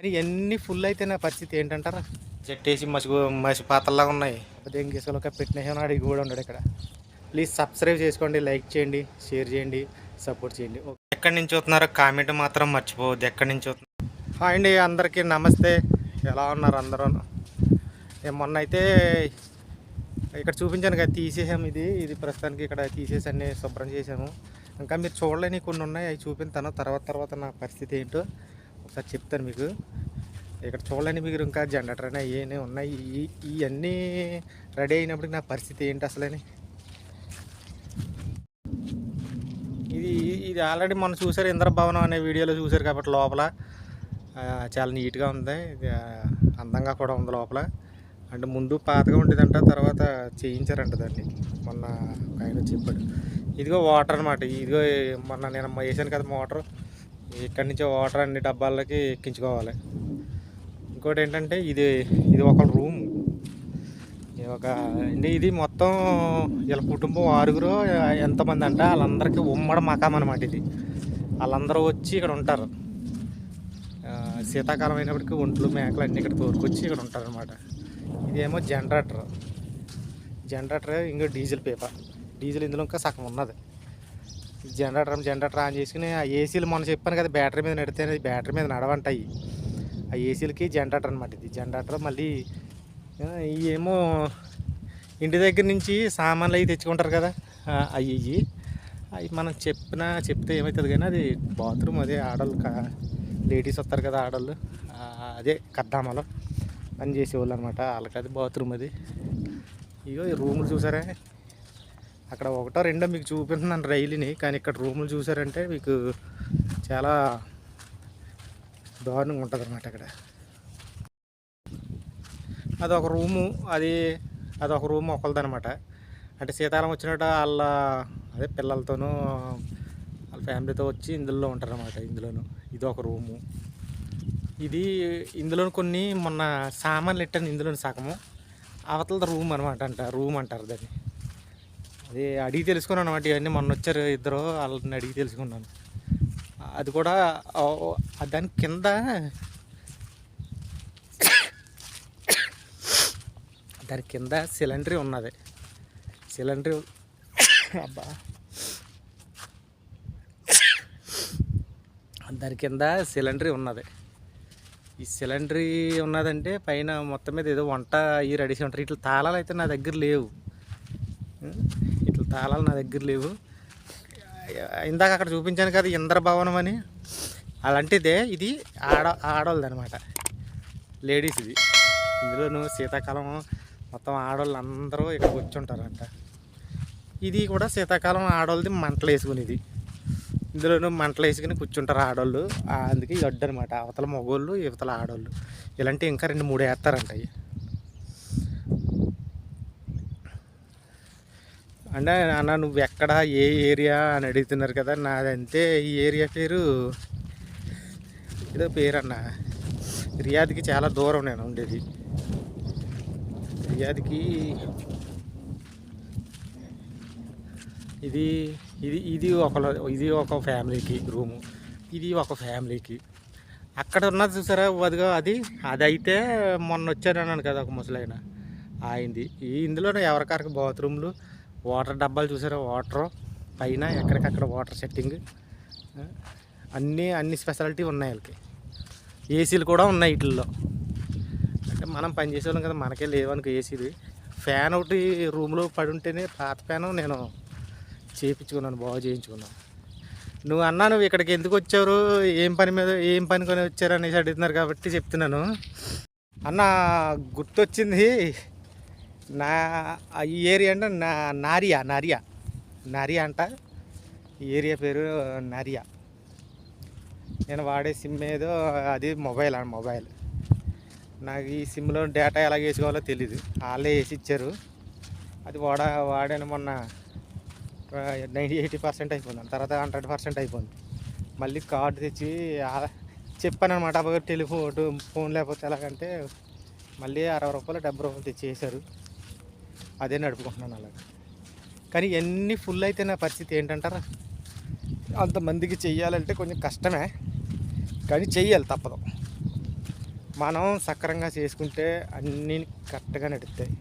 కానీ ఎన్ని ఫుల్ అయితే నా పరిస్థితి ఏంటంటారా? చెట్టేసి మసి మసి పాతల్లాగా ఉన్నాయి. దేనికి ఇసుకలో పెట్టిన అడిగి కూడా ఉండడు ఇక్కడ. ప్లీజ్ సబ్స్క్రైబ్ చేసుకోండి లైక్ చేయండి షేర్ చేయండి సపోర్ట్ చేయండి. ఎక్కడి నుంచి చూస్తున్నారో కామెంట్ మాత్రం మర్చిపోవద్దు. ఎక్కడి నుంచి చూస్తున్నారు హాయ్ అండి అందరికీ నమస్తే. ఎలా ఉన్నారు అందరూ? నేను మొన్న అయితే ఇక్కడ చూపించాను కదా తీసేసాము ఇది. ఇది ప్రస్తుతానికి ఇక్కడ తీసేసి అన్ని శుభ్రం చేసాము. ఇంకా మీరు చూడలేని కొన్ని ఉన్నాయి అవి చూపిస్తాను తర్వాత తర్వాత నా పరిస్థితి ఏంటో. ఒకసారి చెప్తాను మీకు. ఇక్కడ చూడలేని మీరు ఇంకా జనరేటర్ అయినా ఏమైనా ఉన్నాయి. ఇవన్నీ రెడీ అయినప్పటికి నా పరిస్థితి ఏంటి అసలని? ఇది ఇది ఆల్రెడీ మనం చూసారు ఇంద్రభవనం అనే వీడియోలో చూసారు కాబట్టి లోపల. చాలా నీట్గా ఉంది. ఇది, అందంగా కూడా ఉంది లోపల. అంటే ముందు పాతగా ఉండేదంట తర్వాత చేయించారంట దాన్ని. మొన్న ఆయన చెప్పాడు. ఇదిగో వాటర్ అనమాట ఇదిగో మొన్న నేను వేసాను కదా మోటార్. ఇక్కడి నుంచి వాటర్ అన్ని డబ్బాలకి ఎక్కించుకోవాలి. ఇంకోటి ఏంటంటే ఇది ఇది ఒక రూమ్. ఇది ఒక అంటే ఇది మొత్తం వీళ్ళ కుటుంబం ఆరుగురు ఎంతమంది అంటే వాళ్ళందరికీ ఉమ్మడి మకాం అనమాట ఇది. వాళ్ళందరూ వచ్చి ఇక్కడ ఉంటారు. శీతాకాలం అయినప్పటికీ ఒంట్లు మేకలు అన్నీ ఇక్కడ తోరుకొచ్చి ఇక్కడ ఉంటారు అనమాట ఇదేమో జనరేటర్. జనరేటర్ ఇంకో డీజిల్ పేపర్. డీజిల్ ఇందులో ఇంకా సగం ఉన్నది. జనరేటర్ జనరేటర్ ఆన్ చేసుకుని ఆ ఏసీలు మొన్న చెప్పాను కదా బ్యాటరీ మీద నడితే బ్యాటరీ మీద నడవంటాయి. ఆ ఏసీలకి జనరేటర్ అనమాట ఇది. జనరేటర్ మళ్ళీ ఏమో ఇంటి దగ్గర నుంచి సామాన్లు అవి తెచ్చుకుంటారు కదా అవి ఇవి. అవి మనం చెప్పినా చెప్తే ఏమవుతుంది కానీ అది బాత్రూమ్ అదే ఆడవాళ్ళు కా లేడీస్ వస్తారు కదా ఆడవాళ్ళు అదే కద్దామలో పని చేసేవాళ్ళు అనమాట వాళ్ళకి అది బాత్రూమ్ అది. ఇగో ఈ రూములు చూసారా? అక్కడ ఒకటో రెండో మీకు చూపిస్తున్నాను రైలుని కానీ ఇక్కడ రూములు చూసారంటే మీకు చాలా దారుణంగా ఉంటుంది అనమాట అక్కడ. అదొక రూము అది అదొక రూమ్ ఒకరిదనమాట అంటే శీతాకాలం వచ్చినట్టు వాళ్ళ అదే పిల్లలతోనూ వాళ్ళ ఫ్యామిలీతో వచ్చి ఇందులో ఉంటారనమాట ఇందులోను. ఇది ఒక రూము. ఇది ఇందులో కొన్ని మొన్న సామాన్లు ఇట్టాను ఇందులోని సగము. అవతల రూమ్ అనమాట అంట రూమ్ అంటారు దాన్ని. అది అడిగి తెలుసుకున్నాను అనమాట ఇవన్నీ మొన్న వచ్చారు ఇద్దరు వాళ్ళని అడిగి తెలుసుకున్నాను. అది కూడా దాని కింద దాని కింద సిలిండర్ ఉన్నది. సిలిండర్ అబ్బా. దాని కింద సిలిండర్ ఉన్నది. ఈ సిలిండర్ ఉన్నదంటే పైన మొత్తం మీద ఏదో వంట అయ్యి రెడీ చేసి ఉంటారు. ఇట్లా తాళాలు అయితే నా దగ్గర లేవు. తాళాలు నా దగ్గర లేవు. ఇందాక అక్కడ చూపించాను కదా ఇంద్రభవనం అని. అలాంటిదే ఇది ఆడ ఆడవాళ్ళది అనమాట లేడీస్ ఇది. ఇందులోను శీతాకాలం మొత్తం ఆడవాళ్ళు అందరూ ఇక్కడ కూర్చుంటారంట. ఇది కూడా శీతాకాలం ఆడవాళ్ళది మంటలు వేసుకునేది. ఇందులోనూ మంటలు వేసుకుని కూర్చుంటారు ఆడవాళ్ళు. అందుకే ఇది అడ్డు అనమాట అవతల మగవాళ్ళు యువతల ఆడవాళ్ళు. ఇలాంటివి ఇంకా రెండు మూడు వేస్తారంట అవి. అంటే అన్న నువ్వు ఎక్కడ ఏ ఏరియా అని అడుగుతున్నారు కదా నాదంతే ఈ ఏరియా పేరు ఏదో పేరు అన్న. రియాద్కి చాలా దూరం నేను ఉండేది. రియాద్కి ఇది ఇది ఇది ఒక ఇది ఒక ఫ్యామిలీకి రూము. ఇది ఒక ఫ్యామిలీకి. అక్కడ ఉన్నది చూసారా అదిగో అది. అది అయితే మొన్న వచ్చారు అన్నాను కదా ఒక ముసలాయన. ఆయింది. ఈ ఇందులోనే ఎవరికారికి బాత్రూమ్లు వాటర్ డబ్బాలు చూసారా? వాటర్ పైన ఎక్కడికక్కడ వాటర్ సెట్టింగ్. అన్నీ అన్ని స్పెషాలిటీ ఉన్నాయి వాళ్ళకి. ఏసీలు కూడా ఉన్నాయి వీటిల్లో అంటే మనం పని చేసేవాళ్ళం కదా మనకే లేవనుకో ఏసీలు. ఫ్యాన్ ఒకటి రూమ్లో పడి ఉంటేనే పాత ఫ్యాను నేను చేయించుకున్నాను బాగు చేయించుకున్నాను. నువ్వు అన్నా నువ్వు ఇక్కడికి ఎందుకు వచ్చారు ఏం పని మీద ఏం పని కొని వచ్చారు అనేసి అడుగుతున్నారు కాబట్టి చెప్తున్నాను. అన్న గుర్తొచ్చింది నా ఈ ఏరియా అంటే నా నారియా నారియా. నారియా అంట. ఈ ఏరియా పేరు నారియా. నేను వాడే సిమ్ ఏదో అది మొబైల్ అండి మొబైల్. నాకు ఈ సిమ్లో డేటా ఎలా వేసుకోవాలో తెలీదు. వాళ్ళే వేసి ఇచ్చారు. అది వాడా వాడాను మొన్న నైంటీ ఎయిటీ పర్సెంట్ అయిపోయింది. తర్వాత హండ్రెడ్ పర్సెంట్ అయిపోయింది. మళ్ళీ కార్డు తెచ్చి చెప్పాను అనమాట టెలిఫోన్ ఫోన్ లేకపోతే ఎలాగంటే మళ్ళీ అరవై రూపాయలు డెబ్బై రూపాయలు తెచ్చి వేశారు. అదే నడుపుకుంటున్నాను అలాగా. కానీ ఎన్ని ఫుల్ అయితే నా పరిస్థితి ఏంటంటారా? అంతమందికి చెయ్యాలంటే కొంచెం కష్టమే. కానీ చెయ్యాలి తప్పదు. మనం సక్రంగా చేసుకుంటే అన్నీ కరెక్ట్గా నడుస్తాయి.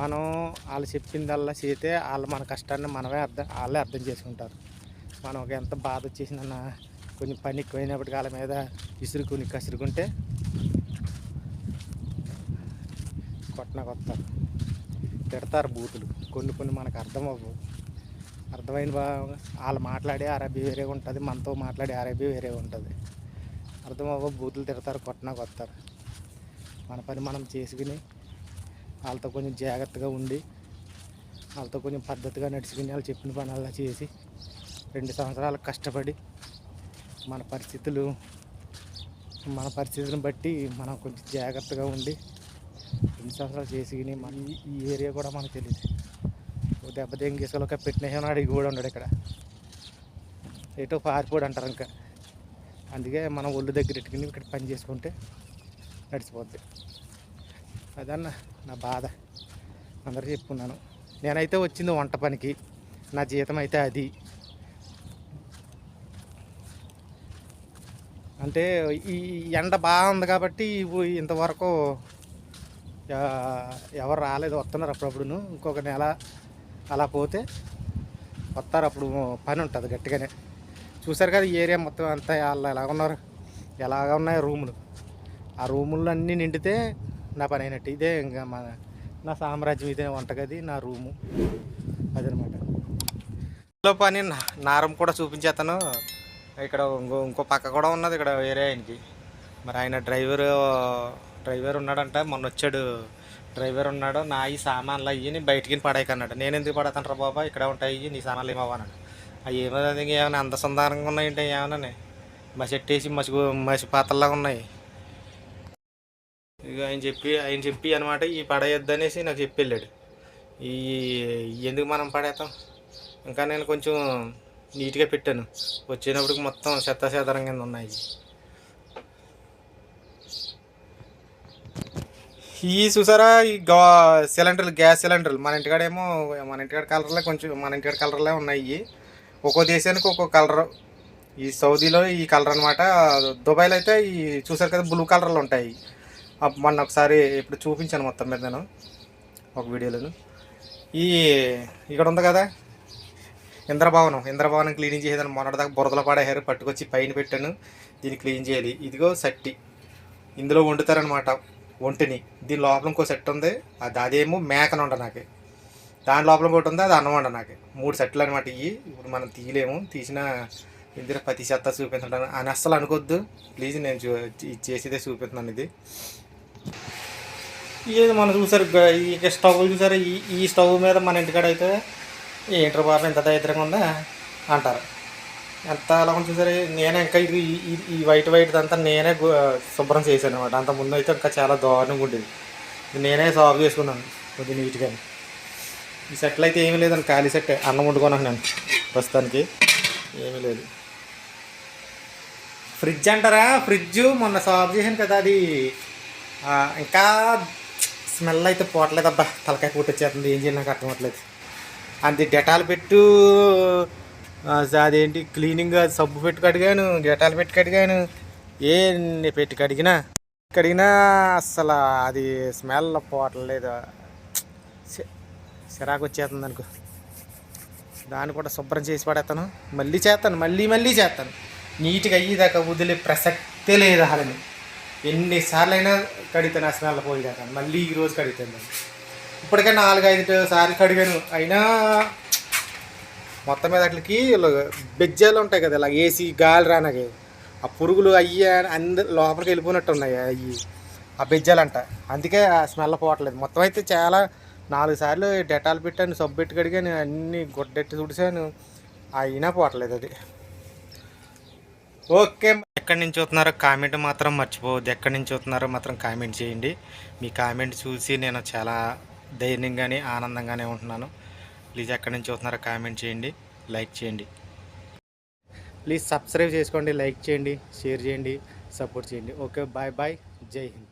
మనం వాళ్ళు చెప్పిందల్లా చేస్తే వాళ్ళు మన కష్టాన్ని మనమే అర్థం వాళ్ళే అర్థం చేసుకుంటారు. మనం ఒక ఎంత బాధ వచ్చేసిందన్న కొంచెం పని ఎక్కువైనప్పటికీ వాళ్ళ మీద విసురుకుని కసురుకుంటే కొట్టిన కొత్తారు తిడతారు బూతులు. కొన్ని కొన్ని మనకు అర్థం అవ్వవు అర్థమైన వాళ్ళు మాట్లాడే అరబీ వేరే ఉంటుంది మనతో మాట్లాడే అరబీ వేరే ఉంటుంది. అర్థం అవ్వ బూతులు తిడతారు కొట్టన కొత్తారు మన పని మనం చేసుకుని వాళ్ళతో కొంచెం జాగ్రత్తగా ఉండి వాళ్ళతో కొంచెం పద్ధతిగా నడుచుకుని వాళ్ళు చెప్పిన పని అలా చేసి రెండు సంవత్సరాలు కష్టపడి మన పరిస్థితులు మన పరిస్థితులను బట్టి మనం కొంచెం జాగ్రత్తగా ఉండి రెండు సంవత్సరాలు చేసుకుని మన ఈ- ఏరియా కూడా మనకు తెలియదు ఓ దెబ్బ దెంగేసుకోలేక పెట్టిన అడిగి కూడా ఉన్నాడు ఇక్కడ. ఎటో పారిపోడు అంటారు ఇంకా. అందుకే మనం ఒళ్ళు దగ్గర పెట్టుకుని ఇక్కడ పని చేసుకుంటే నడిచిపోద్ది. అదన్న నా బాధ. అందరూ చెప్పుకున్నాను. నేనైతే వచ్చింది వంట పనికి. నా జీతం అయితే అది. అంటే ఈ ఎండ బాగుంది కాబట్టి ఇంతవరకు ఎవరు రాలేదు వస్తున్నారు అప్పుడప్పుడును. ఇంకొక నెల అలా పోతే వస్తారు అప్పుడు పని ఉంటుంది గట్టిగానే. చూసారు కదా ఈ ఏరియా మొత్తం అంతా వాళ్ళు ఎలా ఉన్నారు? ఎలాగ ఉన్నాయి రూములు? ఆ రూముల్లో అన్నీ నిండితే నా పని అయినట్టు. ఇదే ఇంకా మా నా సామ్రాజ్యం ఇదే వంటగది నా రూము. అదనమాట. ఇంట్లో పని నా- నారం కూడా చూపించేస్తాను ఇక్కడ ఇంకో ఇంకో పక్క కూడా ఉన్నది ఇక్కడ వేరే ఆయనకి. మరి ఆయన డ్రైవరు డ్రైవర్ ఉన్నాడంట మొన్న వచ్చాడు డ్రైవర్ ఉన్నాడు నా ఈ సామాన్లు అయ్యి బయటికి పడేయకన్నాడు. నేను ఎందుకు పడతాను బాబా? ఇక్కడ ఉంటాయి నీ సామాన్లు ఏమవ్వన్నాడు అవి ఏమో ఏమైనా అందసంధానంగా ఉన్నాయంటే ఏమన్నా మసెట్టేసి మసి మసి పాత్రలాగా ఉన్నాయి. ఇక ఆయన చెప్పి ఆయన చెప్పి అనమాట ఈ పడేయొద్దు అనేసి నాకు చెప్పి వెళ్ళాడు ఈ ఎందుకు మనం పడేస్తాం? ఇంకా నేను కొంచెం నీట్గా పెట్టాను. వచ్చేటప్పటికి మొత్తం చెత్త చెదరం కింద ఉన్నాయి. ఈ చూసారా? ఈ గా సిలిండర్లు గ్యాస్ సిలిండర్లు. మన ఇంటికాడేమో మన ఇంటికాడ కలర్లే కొంచెం మన ఇంటికాడ కలర్లే ఉన్నాయి. ఒక్కో దేశానికి ఒక్కో కలర్. ఈ సౌదీలో ఈ కలర్ అనమాట దుబాయ్లో అయితే ఈ చూసారు కదా బ్లూ కలర్లు ఉంటాయి. మొన్న ఒకసారి ఇప్పుడు చూపించాను మొత్తం మీద నేను ఒక వీడియోలో ఈ ఇక్కడ ఉంది కదా ఇంద్రభవనం. ఇంద్రభవనం క్లీనింగ్ చేసేదాన్ని. మొన్నటిదాకా బురదలో పడేహారు పట్టుకొచ్చి పైన పెట్టాను. దీన్ని క్లీన్ చేయాలి. ఇదిగో సట్టి. ఇందులో వండుతారనమాట ఒంటిని. దీని లోపల ఇంకో సెట్ ఉంది. అది అదేమో మేకన ఉండ నాకు. దాని లోపల ఒకటి ఉంది అది అన్నం వండ నాకు. మూడు సెట్లు అనమాట ఇవి ఇప్పుడు మనం తీయలేము. తీసిన ఇందిర ప్రతి చెత్త చూపించడం అని అస్సలు అనుకోవద్దు ప్లీజ్ నేను చూ చేసేదే చూపిస్తున్నాను ఇది. ఇది మనం చూసారు ఈ స్టవ్ చూసారు? ఈ ఈ స్టవ్ మీద మన ఇంటికాడ అయితే ఏంటర్ బాబు ఎంత దరిద్రంగా ఉందా? అంటారు. ఎంత ఎలా ఉంది చూసారు నేనే ఇంకా ఇది ఈ- వైట్ వైట్ అంతా నేనే గు- శుభ్రం చేశాను అనమాట అంత ముందు అయితే ఇంకా చాలా దారుణంగా ఉండేది. నేనే సాల్వ్ చేసుకున్నాను కొద్దిగా నీట్గా ఈ సెట్లు అయితే ఏమీ లేదండి ఖాళీ సెట్ అన్నం వండుకున్నాను నేను ప్రస్తుతానికి. ఏమీ లేదు. ఫ్రిడ్జ్ అంటారా? ఫ్రిడ్జ్ మొన్న సాల్వ్ చేశాను కదా అది. ఇంకా స్మెల్ అయితే పోవట్లేదు అబ్బా. తలకాయ పుట్టొచ్చేస్తుంది. ఏం చేయాలి నాకు అర్థం అవ్వట్లేదు. అది డెటాల్ పెట్టు. అదేంటి? క్లీనింగ్ అది సబ్బు పెట్టి కడిగాను డెటాల్ పెట్టి కడిగాను. ఏ పెట్టి కడిగినా కడిగినా అసలు అది స్మెల్ పోవట్లేదు చి- చిరాకు వచ్చేస్తుంది అనుకో. దాన్ని కూడా శుభ్రం చేసి పడేస్తాను మళ్ళీ చేస్తాను మళ్ళీ మళ్ళీ చేస్తాను. నీట్గా అయ్యేదాకా వదిలే ప్రసక్తే లేదు అసలు. ఎన్నిసార్లు అయినా కడిగితే ఆ స్మెల్ పోయేదాకా. మళ్ళీ ఈ రోజు ఇప్పటికే నాలుగు ఐదు సార్లు కడిగాను. అయినా మొత్తం మీద అట్లకి బెజ్జాలు ఉంటాయి కదా ఇలా ఏసీ గాలి రానకి. ఆ పురుగులు అయ్యి అందరు లోపలికి వెళ్ళిపోయినట్టు ఉన్నాయి అయ్యి. ఆ బెజ్జాలంట. అందుకే ఆ స్మెల్ పోవట్లేదు. మొత్తం అయితే చాలా నాలుగు సార్లు డెటాల్ పెట్టాను సబ్బు పెట్టి కడిగాను అన్ని గుడ్డెట్టి తుడిసాను అయినా పోవట్లేదు అది. ఓకే ఎక్కడి నుంచి చూస్తున్నారో కామెంట్ మాత్రం మర్చిపోవద్దు. ఎక్కడి నుంచి చూస్తున్నారో మాత్రం కామెంట్ చేయండి. మీ కామెంట్ చూసి నేను చాలా ధైర్యంగానే ఆనందంగానే ఉంటున్నాను. ప్లీజ్ ఎక్కడి నుంచి చూస్తున్నారో కామెంట్ చేయండి లైక్ చేయండి. ప్లీజ్ సబ్స్క్రైబ్ చేసుకోండి లైక్ చేయండి షేర్ చేయండి సపోర్ట్ చేయండి. Okay bye bye. Jai Hind.